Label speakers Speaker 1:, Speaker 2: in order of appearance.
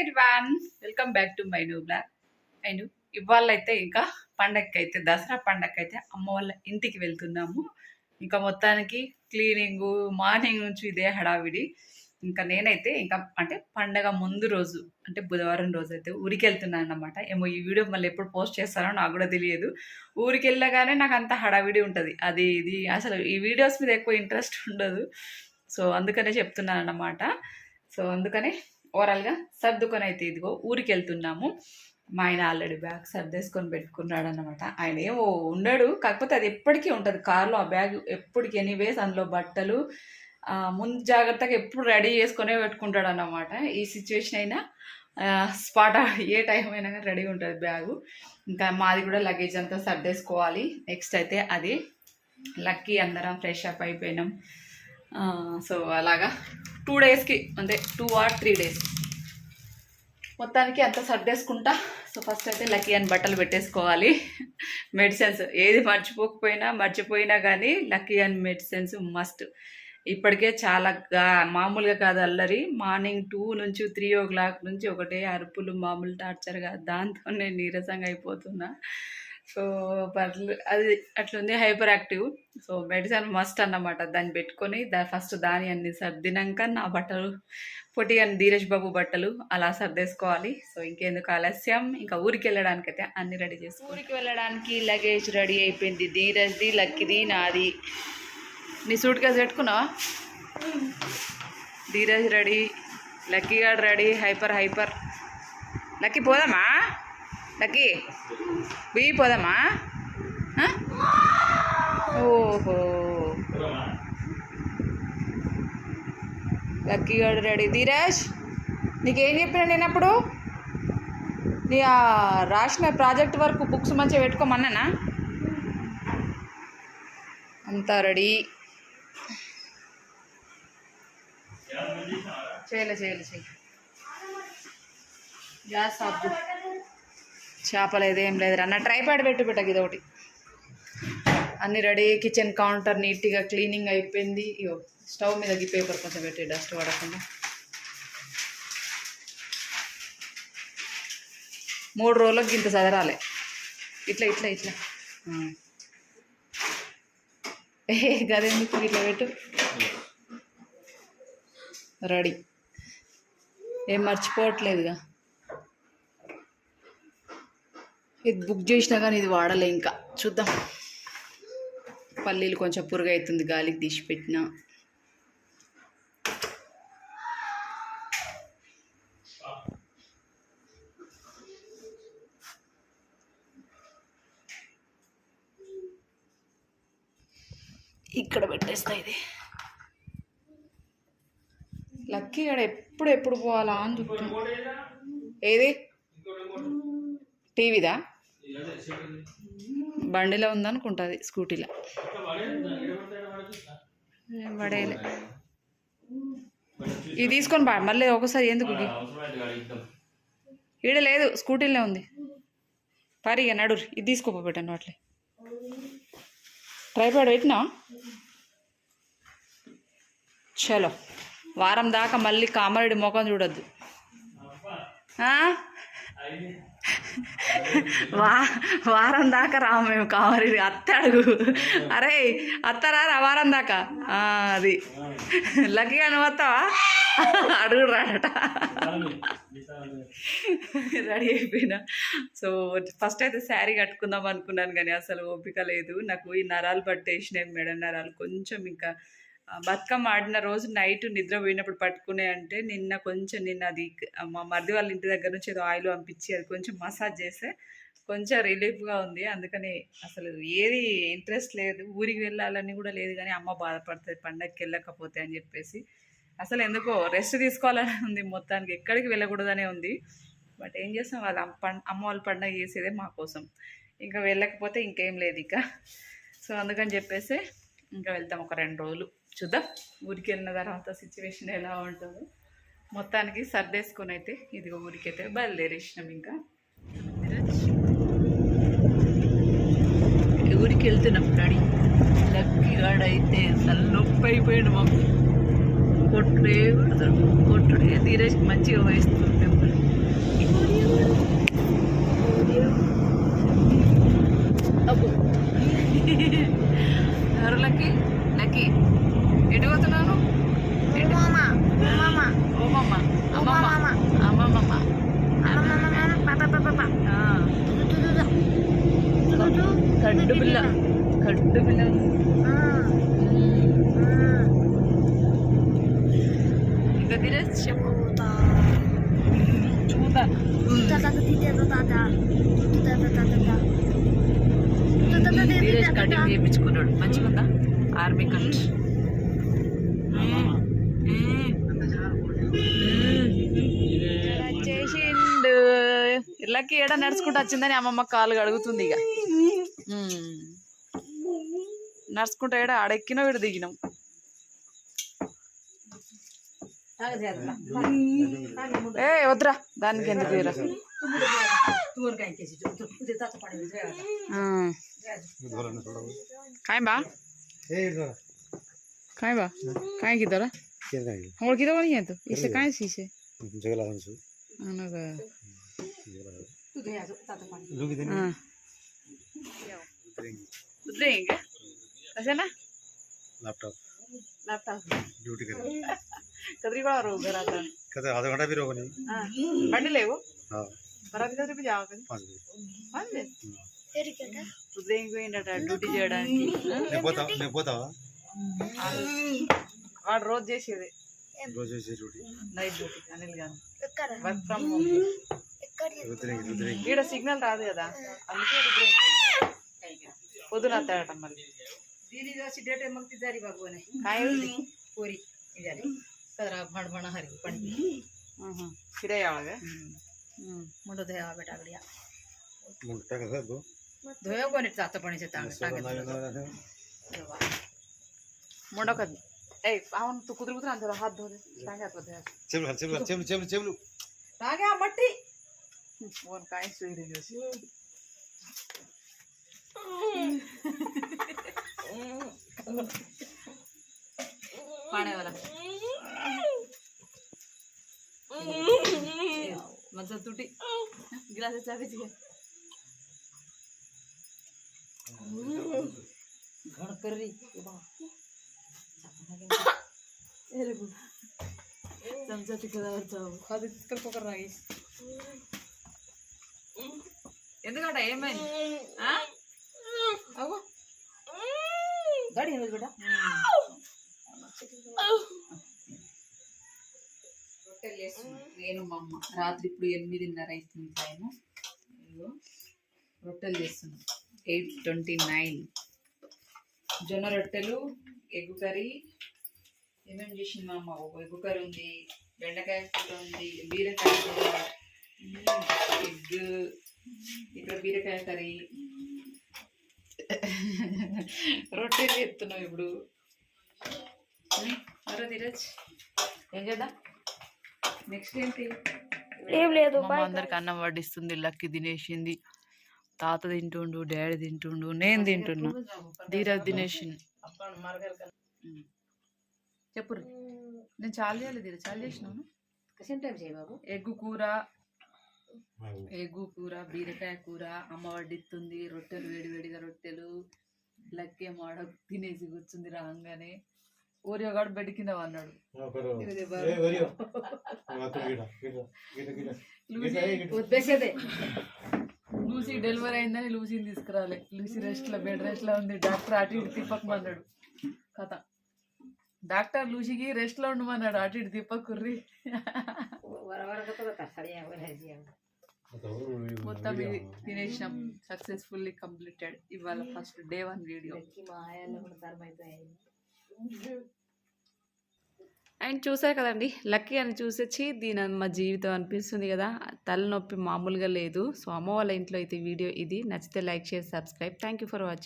Speaker 1: Everyone welcome back to my new blog and ఇవాళ అయితే ఇంకా పండగకి అయితే దసరా పండగకి అయితే అమ్మ వాళ్ళ ఇంటికి వెళ్తున్నాము. ఇంకా మొత్తానికి క్లీనింగ్ మార్నింగ్ నుంచి ఇదే హడావిడి. ఇంకా నేనైతే ఇంకా అంటే పండగ ముందు రోజు అంటే బుధవారం రోజు అయితే ఊరికి వెళ్తున్నాను అనమాట ఏమో ఈ వీడియో మళ్ళీ ఎప్పుడు పోస్ట్ చేస్తారో నాకు కూడా తెలియదు. ఊరికి వెళ్ళగానే నాకు అంత హడావిడి ఉంటుంది. అది ఇది అసలు ఈ వీడియోస్ మీద ఎక్కువ ఇంట్రెస్ట్ ఉండదు. సో అందుకనే చెప్తున్నాను అన్నమాట సో అందుకనే ఓవరాల్గా సర్దుకొని అయితే ఇదిగో ఊరికి వెళ్తున్నాము మా ఆయన ఆల్రెడీ బ్యాగ్ సర్దేసుకొని పెట్టుకున్నాడు అనమాట ఆయన ఏమో ఉండడు కాకపోతే అది ఎప్పటికీ ఉంటుంది. కార్లో ఆ బ్యాగ్ ఎప్పటికి ఎనీవేస్ అందులో బట్టలు ముందు జాగ్రత్తగా ఎప్పుడు రెడీ చేసుకునే పెట్టుకుంటాడు అన్నమాట ఈ సిచ్యువేషన్ అయినా స్పాట్ ఏ టైం అయినా కానీ రెడీ ఉంటుంది బ్యాగు. ఇంకా మాది కూడా లగేజ్ అంతా సర్దేసుకోవాలి. నెక్స్ట్ అయితే అది లక్కీ అందరం ఫ్రెష్ అప్ అయిపోయినాం. సో అలాగా టూ డేస్కి అంటే టూ ఆర్ త్రీ డేస్. మొత్తానికి అంత సర్దేసుకుంటా. సో ఫస్ట్ అయితే లక్కీ అని బట్టలు పెట్టేసుకోవాలి. మెడిసిన్స్ ఏది మర్చిపోకపోయినా మర్చిపోయినా కానీ లక్కీ అని మెడిసిన్స్ మస్ట్. ఇప్పటికే చాలా మామూలుగా కాదు అల్లరి. మార్నింగ్ టూ నుంచి త్రీ ఓ క్లాక్ నుంచి ఒకటే అరుపులు మామూలు టార్చర్గా దాంతో నేను నీరసంగా అయిపోతున్నా. సో పర్లు అది అట్లుంది hyper active so medicine must అన్నమాట. దాన్ని పెట్టుకొని దా ఫస్ట్ దాని అన్ని సర్దినాక నా బట్టలు పొట్టిగా ధీరేష్ బాబు బట్టలు అలా సర్దేసుకోవాలి. సో ఇంకెందుకు ఆలస్యం? ఇంకా ఊరికి వెళ్ళడానికి అయితే అన్ని రెడీ చేసుకో ఊరికి వెళ్ళడానికి లగేజ్ రెడీ అయిపోయింది. ధీరజ్ది లక్కిది నాది. నీ సూట్ కేసు పెట్టుకున్నావా? ధీరజ్ రెడీ లక్కీ గారు రెడీ హైపర్ హైపర్ లక్కీ పోదామా? లక్కీ బియ్యి పోదామా ఓహో. లక్కీ గారు రెడీ. ధీరాజ్ నీకేం చెప్పిన నేను అప్పుడు? నీ ఆ రాసిన ప్రాజెక్ట్ వరకు బుక్స్ మంచిగా పెట్టుకోమన్నానా? అంతా రెడీ. చేయలే చేయలే చేయాలి. గ్యాస్ ఆఫ్ చేపలేదు ఏం లేదు అన్న ట్రైపాడ్ పెట్టు పెట్టకు ఇది ఒకటి అన్ని రెడీ కిచెన్ కౌంటర్ నీట్గా క్లీనింగ్ అయిపోయింది. ఇగో స్టవ్ మీద ఈ పేపర్ కొంచెం పెట్టి డస్ట్ పడకుండా మూడు రోజులకు ఇంత చదరాలి ఇట్లా ఇట్లా ఇట్లా. ఏ గదెందుకు ఇట్లా పెట్టు? రెడీ. ఏం మర్చిపోవట్లేదుగా. ఇది బుక్ చేసినా కానీ ఇది వాడలే ఇంకా. చూద్దాం. పల్లీలు కొంచెం పురుగు అవుతుంది గాలికి తీసి పెట్టిన. ఇక్కడ పెట్టేస్తా ఇది. లక్కీ ఇక్కడ ఎప్పుడు ఎప్పుడు పోవాలా అని చూస్తున్నా. ఏది? టీవీదా? బండిలో ఉందనుకుంటుంది స్కూటీలో. పడేయలే ఇది తీసుకొని బా మళ్ళీ ఒకసారి ఎందుకు? ఈడ లేదు స్కూటీలో ఉంది. పారిగా నడు ఇది తీసుకోపో పెట్టాను అట్లే ట్రైపాడ్ పెట్టినా చలో వారం దాకా మళ్ళీ కామారెడ్డి ముఖం చూడొద్దు. ఆ? వా వారం దాకా రాము మేము కావాలి. అత్త అడుగు. అరే అత్తరా రా వారం దాకా. అది. లక్కీగా నువ్వు వస్తావా? అడుగు రాడట. రెడీ అయిపోయినా. సో ఫస్ట్ అయితే శారీ కట్టుకుందాం అనుకున్నాను కానీ అసలు ఓపిక లేదు. నాకు ఈ నరాలు పట్టేసినాయి మేడం. నరాలు కొంచెం ఇంకా బతుకమ్మ ఆడిన రోజు నైట్ నిద్ర పోయినప్పుడు పట్టుకునే అంటే నిన్న కొంచెం నిన్న అది మా మరిది వాళ్ళ ఇంటి దగ్గర నుంచి ఏదో ఆయిల్ పంపించి అది కొంచెం మసాజ్ చేస్తే కొంచెం రిలీఫ్గా ఉంది. అందుకని అసలు ఏది ఇంట్రెస్ట్ లేదు. ఊరికి వెళ్ళాలని కూడా లేదు కానీ అమ్మ బాధపడుతుంది. పండగకి వెళ్ళకపోతే అని చెప్పేసి. అసలు ఎందుకో రెస్ట్ తీసుకోవాలని ఉంది మొత్తానికి. ఎక్కడికి వెళ్ళకూడదనే ఉంది. బట్ ఏం చేస్తాం? వాళ్ళ అమ్మ వాళ్ళ పండగ చేసేదే మా కోసం. ఇంకా వెళ్ళకపోతే ఇంకేం లేదు ఇక. సో అందుకని చెప్పేసి ఇంకా వెళ్తాం ఒక రెండు రోజులు. చూద్దాం. ఊరికి వెళ్ళిన తర్వాత సిచ్యువేషన్ ఎలా ఉంటుందో. మొత్తానికి సర్దేసుకొని అయితే ఇదిగో ఊరికైతే బయలుదేరేసినాం ఇంకా. ఊరికి వెళ్తున్నాం డాడీ. లక్కీ గాడ్ అయితే అసలు నొప్పి అయిపోయాడు మాకు. కొట్టుడే కొడతాడు. కొట్టుడే ధీరజ్ మంచిగా వేస్తుంది అప్పు ఎవరు లక్కీ? లక్కీ. ఎటు పోతున్నాను కడ్డు పిల్ల. కడ్డు పిల్ల. ఇంకా తినేసి చెప్పు. చూద్దా కడ్డు చేయించుకున్నాడు. మంచిగా ఉందా ఆర్మీ కట్ లక్కి ఏడ నడుచుకుంటూ వచ్చిందని అమ్మమ్మ కాలు అడుగుతుంది ఇక. నడుచుకుంటూ ఏడ అడెక్కినా వీడు దిగినాం. ఏ వద్దురా దానికి ఎందుకు కాయబా కాయంబా కాయంబా కాయ உங்களுக்கு இதை तो इससे काहे से इसे अनगा हाँ उतरेंगे ऐसे ना
Speaker 2: लैपटॉप
Speaker 1: लैपटॉप
Speaker 2: ड्यूटी कर
Speaker 1: कतरी बार हो घर आता
Speaker 2: कहते आधा घंटा भी रोको नहीं
Speaker 1: हाँ पढ़ ले वो
Speaker 2: हाँ
Speaker 1: బరాబర్ కదిరి भी जाओगे
Speaker 2: पाँच बजे
Speaker 1: పర్లే ఉదయం పోయిండట డ్యూటీ చేయడానికి
Speaker 2: నేను పోతా నేను పోతావా
Speaker 1: వాడు రోజు చేసేది
Speaker 2: రోజు చేసే డ్యూటీ
Speaker 1: నైట్ డ్యూటీ అనిల్ గారు work from home
Speaker 2: Rudrangi Rudrangi
Speaker 1: ఈడ సిగ్నల్ రాదు కదా అందుకే పొద్దున తేడమ్మల్ని దీని
Speaker 3: దోసి డేట్ ఏమంటే జారి ಕಾಯಿ ಪೂರಿ పూరి ఇదాలి
Speaker 1: ಬಣ ಬಣ
Speaker 3: ಹರಿ ಪಂಡಿ ಹ್ಞೂ ಹ್ಞೂ
Speaker 2: ಇದೇ ಯಾವಾಗ? ಮುಂಡದ
Speaker 3: ಯಾವ ಬೇಟಾಗಡಿಯ ಧೋಯೋಗೋನಿಟ್ಟು ತಾತ ಪಣಿಸಿ
Speaker 1: ಮುಂಡೋಕದ್. ಏ ಅವನು ತು ಕುದ್ರ ಕುದ್ರ ಅಂತ ಹಾತ್ ಧೋದೆ ತಾಂಗೆ ಹಾಕೋದೆ ಚೆಬ್ಲು
Speaker 2: ಚೆಬ್ಲು ಚೆಬ್ಲು ಚೆಬ್ಲು ತಾಗೆ ಮಟ್ಟಿ
Speaker 3: ફોન કાંઈ
Speaker 1: સુઈ રહ્યો છે પાણેવાલા
Speaker 3: મજા તૂટી ગ્લાસ ચાવી જઈએ ઘણ કરી चमचा तिकडे खाली
Speaker 1: तिकडे पकड लागेल ఎందుకట? ఏమైంది?
Speaker 3: గడి
Speaker 1: రొట్టెలు చేస్తుంది నేను మా అమ్మ. రాత్రి ఇప్పుడు ఎనిమిదిన్నర అవుతుంది టైము రొట్టెలు చేస్తున్నాం. ఎయిట్ ట్వంటీ నైన్ జొన్న రొట్టెలు ఎగ్గు కర్రీ. ఏమేమి చేసింది మా అమ్మ? ఎగ్గు కర్రీ ఉంది బెండకాయ కూర ఉంది బీరకాయ కూర. ఎగ్ ఇక్కడ బీరకాయ కర్రీ. రొట్టెలు చేస్తున్నావు ఇప్పుడు. మరో ధీరజ్ ఏం చేద్దాం? నెక్స్ట్ ఏంటి?
Speaker 4: ఏం లేదు
Speaker 1: అందరికి అన్నం వడ్డిస్తుంది లక్కి తినేసింది. తాత తింటుండు డాడీ తింటుండు నేను తింటున్నా. ధీరజ్ తినేసింది చెప్పురు నేను చాలు చేయాలి ధీరజ్ చాలు చేసినాను ఎగ్ కూర ఎగ్గు కూర బీరకాయ కూర అమ్మ వడ్డిస్తుంది రొట్టెలు వేడి వేడిగా రొట్టెలు లక్కి ఏమో ఆడ తినేసి కూర్చుంది రాగానే. ఓరియోగాడు బెడ్ కింద అన్నాడు
Speaker 3: ఉద్దేశదే
Speaker 1: లూసీ డెలివరీ అయిందని లూసీని తీసుకురాలే. లూసీ రెస్ట్లో బెడ్ రెస్ట్లో ఉంది. డాక్టర్ అటు ఇటు తిప్పకమన్నాడు. కథ. డాక్టర్ లూసీకి రెస్ట్లో ఉండమన్నాడు. అటు ఇటు తిప్పకుర్రి మొత్తం ఇది తినేసినాం. Successfully completed. ఇవాళ
Speaker 3: first day one video
Speaker 1: and చూసారు కదండి లక్కీ అని చూసొచ్చి దీని మా జీవితం అనిపిస్తుంది కదా. తలనొప్పి మామూలుగా లేదు. సో అమ్మ వాళ్ళ ఇంట్లో అయితే వీడియో ఇది. నచ్చితే like share subscribe. Thank you for watching